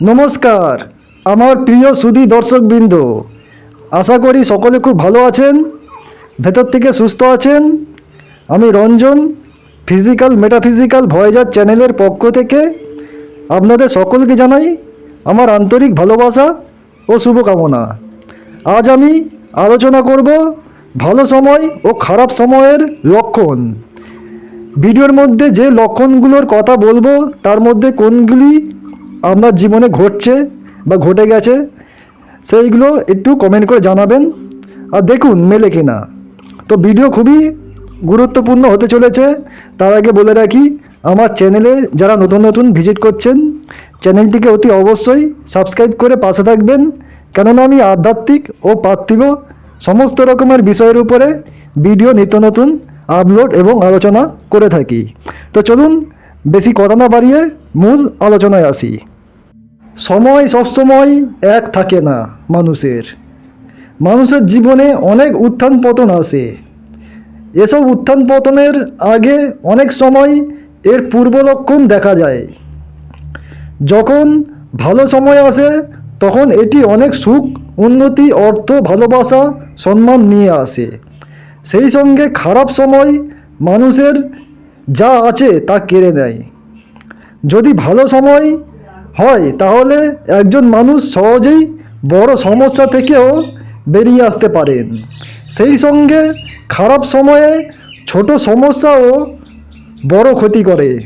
নমস্কার, আমার প্রিয় সুধী দর্শকবৃন্দ, আশা করি সকলে খুব ভালো আছেন, ভেতর থেকে সুস্থ আছেন। আমি রঞ্জন ফিজিক্যাল মেটাফিজিক্যাল ভয়েজার চ্যানেলের পক্ষ থেকে আপনাদের সকলকে জানাই আমার আন্তরিক ভালোবাসা ও শুভকামনা। আজ আমি আলোচনা করব ভালো সময় ও খারাপ সময়ের লক্ষণ। ভিডিওর মধ্যে যে লক্ষণগুলোর কথা বলব, তার মধ্যে কোনগুলি আপনার জীবনে ঘটছে বা ঘটে গেছে, সেইগুলো একটু কমেন্ট করে জানাবেন। আর দেখুন মেলে কিনা। তো ভিডিও খুবই গুরুত্বপূর্ণ হতে চলেছে। তার আগে বলে রাখি, আমার চ্যানেলে যারা নতুন নতুন ভিজিট করছেন চ্যানেলটিকে অতি অবশ্যই সাবস্ক্রাইব করে পাশে থাকবেন। কেননা আমি আধ্যাত্মিক ও পার্থিব সমস্ত রকমের বিষয়ের উপরে ভিডিও নিত্য নতুন আপলোড এবং আলোচনা করে থাকি। তো চলুন বেশি কথা না বাড়িয়ে মূল আলোচনায় আসি। সময় সবসময় এক থাকে না মানুষের। মানুষের জীবনে অনেক উত্থান পতন আসে। এসব উত্থান পতনের আগে অনেক সময় এর পূর্ব লক্ষণ দেখা যায়। যখন ভালো সময় আসে, তখন এটি অনেক সুখ, উন্নতি, অর্থ, ভালোবাসা, সম্মান নিয়ে আসে। সেই সঙ্গে খারাপ সময় মানুষের যা আছে তা কেড়ে নেয়। যদি ভালো সময় হয়, তাহলে একজন মানুষ সহজেই বড় সমস্যা থেকেও বেরিয়ে আসতে পারেন। সেই সঙ্গে খারাপ সময়ে ছোট সমস্যাও বড় ক্ষতি করে।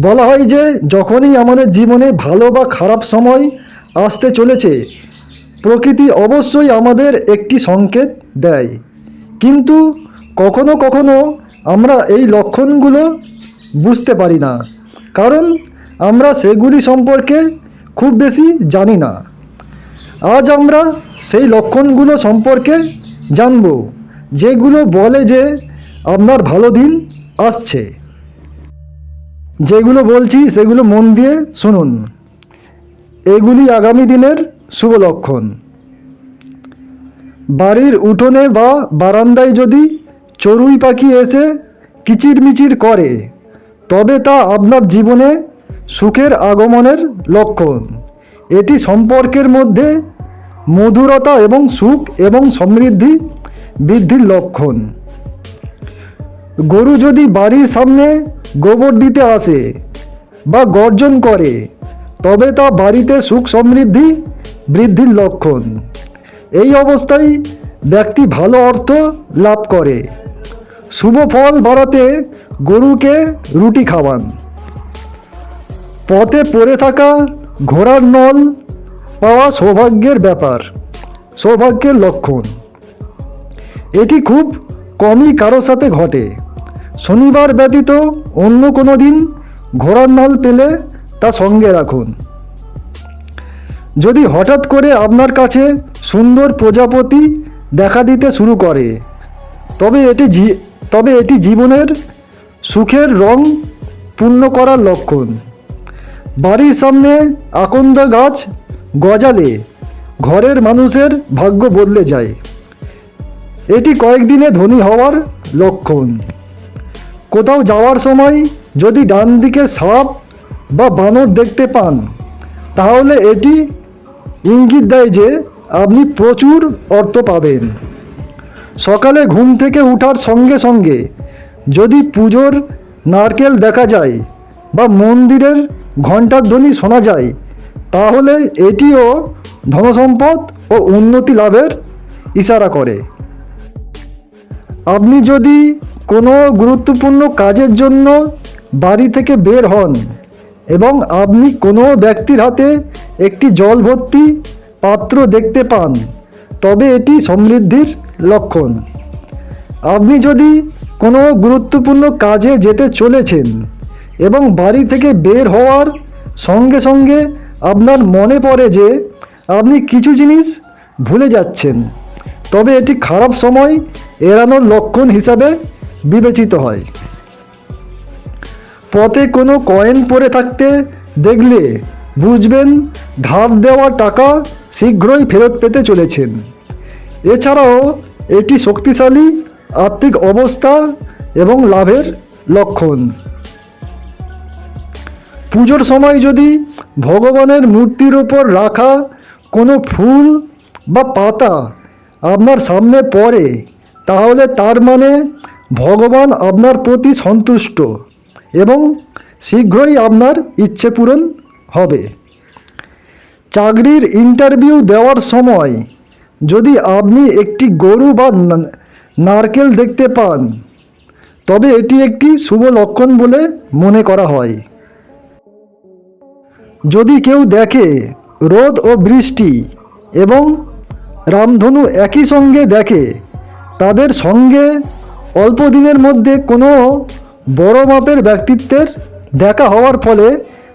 বলা হয় যে, যখনই আমাদের জীবনে ভালো বা খারাপ সময় আসতে চলেছে, প্রকৃতি অবশ্যই আমাদের একটি সংকেত দেয়। কিন্তু কখনো কখনো আমরা এই লক্ষণগুলো বুঝতে পারি না। কারণ আমরা সেগুলি সম্পর্কে খুব বেশি জানি না। আজ আমরা সেই লক্ষণগুলো সম্পর্কে জানব, যেগুলো বলে যে আপনার ভালো দিন আসছে। যেগুলো বলছি সেগুলো মন দিয়ে শুনুন। এগুলি আগামী দিনের শুভ লক্ষণ। বাড়ির উঠোনে বা বারান্দায় যদি চড়ুই পাখি এসে কিচিরমিচির করে। তবে তা আপনার জীবনে সুখের আগমনের লক্ষণ। এটি সম্পর্কের মধ্যে মধুরতা এবং সুখ এবং সমৃদ্ধি বৃদ্ধির লক্ষণ। গরু যদি বাড়ির সামনে গোবর দিতে আসে বা গর্জন করে, তবে তা বাড়িতে সুখ সমৃদ্ধি বৃদ্ধির লক্ষণ। এই অবস্থায় ব্যক্তি ভালো অর্থ লাভ করে। শুভ ফল বাড়াতে গরুকে রুটি খাওয়ান। পথে পড়ে থাকা ঘোড়ার নল পাওয়া সৌভাগ্যের ব্যাপার, সৌভাগ্যের লক্ষণ। এটি খুব কমই কারোর সাথে ঘটে। শনিবার ব্যতীত অন্য কোনো দিন ঘোড়ার নল পেলে তা সঙ্গে রাখুন। যদি হঠাৎ করে আপনার কাছে সুন্দর প্রজাপতি দেখা দিতে শুরু করে, তবে এটি তবে এটি জীবনের সুখের রং পূর্ণ করার লক্ষণ। বাড়ির সামনে আকন্দ গাছ গজালে ঘরের মানুষের ভাগ্য বদলে যায়। এটি কয়েকদিনে ধনী হওয়ার লক্ষণ। কোথাও যাওয়ার সময় যদি ডান দিকে সাপ বা বানর দেখতে পান, তাহলে এটি ইঙ্গিত দেয় যে আপনি প্রচুর অর্থ পাবেন। সকালে ঘুম থেকে ওঠার সঙ্গে সঙ্গে যদি পুজোর নারকেল দেখা যায় বা মন্দিরের ঘণ্টার ধ্বনি শোনা যায়, তাহলে এটিও ধনসম্পদ ও উন্নতি লাভের ইশারা করে। আপনি যদি কোনো গুরুত্বপূর্ণ কাজের জন্য বাড়ি থেকে বের হন এবং আপনি কোনো ব্যক্তির হাতে একটি জল ভর্তি পাত্র দেখতে পান, তবে এটি সমৃদ্ধির লক্ষণ। আপনি যদি কোনো গুরুত্বপূর্ণ কাজে যেতে চলেছেন এবং বাড়ি থেকে বের হওয়ার সঙ্গে সঙ্গে আপনার মনে পড়ে যে আপনি কিছু জিনিস ভুলে যাচ্ছেন, তবে এটি খারাপ সময় এড়ানোর লক্ষণ হিসাবে বিবেচিত হয়। পথে কোনো কয়েন পড়ে থাকতে দেখলে বুঝবেন ধার দেওয়া টাকা শীঘ্রই ফেরত পেতে চলেছেন। এছাড়াও এটি শক্তিশালী, আর্থিক অবস্থা এবং লাভের লক্ষণ। পুজোর সময় যদি ভগবানের মূর্তির ওপর রাখা কোনো ফুল বা পাতা আপনার সামনে পড়ে, তাহলে তার মানে ভগবান আপনার প্রতি সন্তুষ্ট এবং শীঘ্রই আপনার ইচ্ছে পূরণ হবে। চাকরির ইন্টারভিউ দেওয়ার সময় যদি আপনি একটি গরু বা নারকেল দেখতে পান, তবে এটি একটি শুভ লক্ষণ বলে মনে করা হয়। যদি কেউ দেখে রোদ ও বৃষ্টি এবং রামধনু একই সঙ্গে দেখে, তাদের সঙ্গে অল্প দিনের মধ্যে কোনো বড় মাপের ব্যক্তিত্বের দেখা হওয়ার ফলে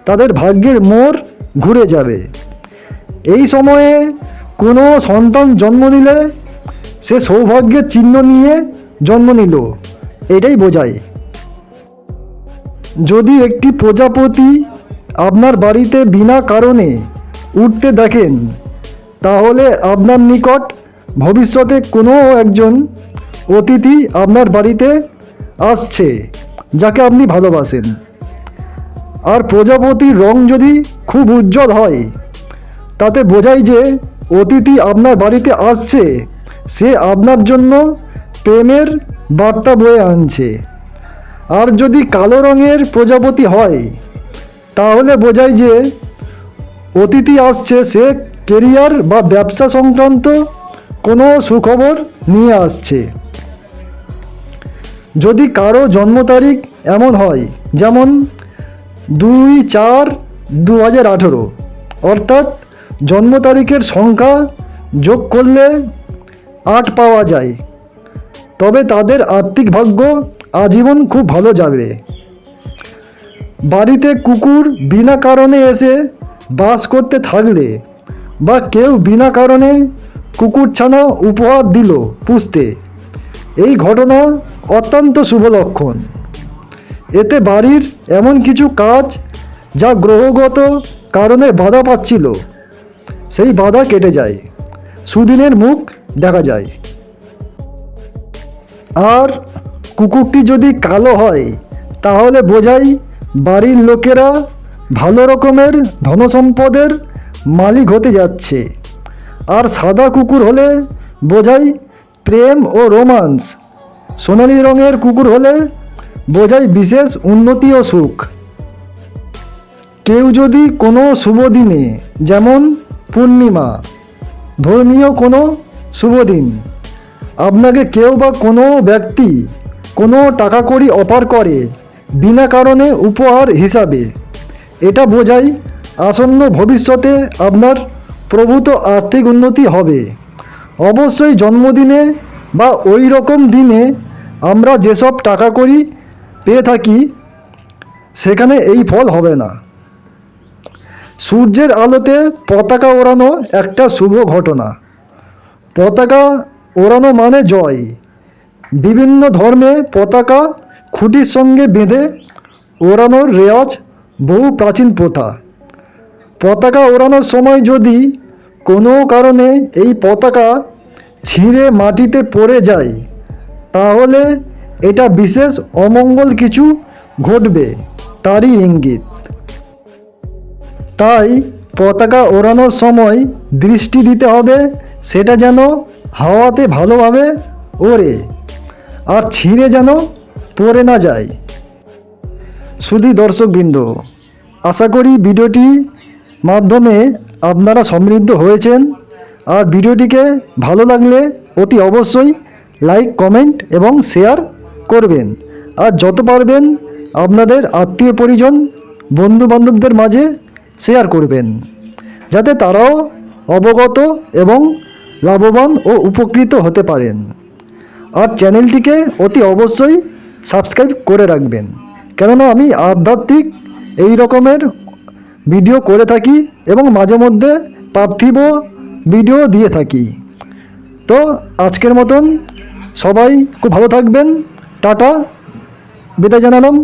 তাদের ভাগ্যের মোড় ঘুরে যাবে। এই সময়ে কোনো সন্তান জন্ম নিলে সে সৌভাগ্যের চিহ্ন নিয়ে জন্ম নিল। এটাই বোঝায়। যদি একটি প্রজাপতি আপনার বাড়িতে বিনা কারণে উঠতে দেখেন, তাহলে আপনার নিকট ভবিষ্যতে কোনো একজন অতিথি আপনার বাড়িতে আসছে, যাকে আপনি ভালোবাসেন। আর প্রজাপতির রং যদি খুব উজ্জ্বল হয়, তাতে বোঝায় যে অতিথি আপনার বাড়িতে আসছে। সে আপনার জন্য প্রেমের বার্তা বয়ে আনছে। আর যদি কালো রঙের প্রজাপতি হয়, তাহলে বোঝায় যে অতিথি আসছে, সে কেরিয়ার বা ব্যবসা সংক্রান্ত কোনো সুখবর নিয়ে আসছে। যদি কারও জন্ম তারিখ এমন হয়, যেমন দুই চার দু হাজার আঠেরো, অর্থাৎ জন্ম তারিখের সংখ্যা যোগ করলে আট পাওয়া যায়। তবে তাদের আর্থিক ভাগ্য আজীবন খুব ভালো যাবে। বাড়িতে কুকুর বিনা কারণে এসে বাস করতে থাকলে বা কেউ বিনা কারণে কুকুর ছানা উপহার দিল পুষতে, এই ঘটনা অত্যন্ত শুভ লক্ষণ। এতে বাড়ির এমন কিছু কাজ যা গ্রহগত কারণে বাধা পাচ্ছিল। সেই বাধা কেটে যায়। সুদিনের মুখ দেখা যায়। আর কুকুরটি যদি কালো হয়, তাহলে বোঝাই বাড়ির লোকেরা ভালো রকমের ধনসম্পদের মালিক হতে যাচ্ছে। আর সাদা কুকুর হলে বোঝাই প্রেম ও রোমান্স। সোনালি রঙের কুকুর হলে বোঝাই বিশেষ উন্নতি ও সুখ। কেউ যদি কোনো শুভ দিনে যেমন পূর্ণিমা। ধর্মীয় কোনো শুভ দিন। আপনাকে কেউ বা কোনো ব্যক্তি কোনো টাকা কড়ি অফার করে বিনা কারণে উপহার হিসাবে। এটা বোঝায় আসন্ন ভবিষ্যতে আপনার প্রভূত আর্থিক উন্নতি হবে। অবশ্যই জন্মদিনে বা ওই রকম দিনে আমরা যেসব টাকা কড়ি পেয়ে থাকি, সেখানে এই ফল হবে না। সূর্যের আলোতে পতাকা ওড়ানো একটা শুভ ঘটনা। পতাকা ওড়ানো মানে জয়। বিভিন্ন ধর্মে পতাকা খুঁটির সঙ্গে বেঁধে ওড়ানোর রেওয়াজ বহু প্রাচীন প্রথা। পতাকা ওড়ানোর সময় যদি কোনো কারণে এই পতাকা ছিঁড়ে মাটিতে পড়ে যায়, তাহলে এটা বিশেষ অমঙ্গল কিছু ঘটবে, তারই ইঙ্গিত। তাই পতাকা ওড়ানোর সময় দৃষ্টি দিতে হবে, সেটা যেন হাওয়াতে ভালোভাবে ওড়ে আর ছিঁড়ে যেন পড়ে না যায়। শুধু দর্শকবৃন্দ, আশা করি ভিডিওটি মাধ্যমে আপনারা সমৃদ্ধ হয়েছেন আর ভিডিওটিকে ভালো লাগলে অতি অবশ্যই লাইক, কমেন্ট এবং শেয়ার করবেন। আর যত পারবেন আপনাদের আত্মীয় পরিজন বন্ধু বান্ধবদের মাঝে শেয়ার করবেন, যাতে তারাও অবগত এবং লাভবান ও উপকৃত হতে পারেন। আর চ্যানেলটিকে অতি অবশ্যই সাবস্ক্রাইব করে রাখবেন, কেননা আমি আধ্যাত্মিক এই রকমের ভিডিও করে থাকি এবং মাঝে মধ্যে পার্থিব ভিডিও দিয়ে থাকি। তো আজকের মতন সবাই খুব ভালো থাকবেন। টাটা, বিদায় জানালাম।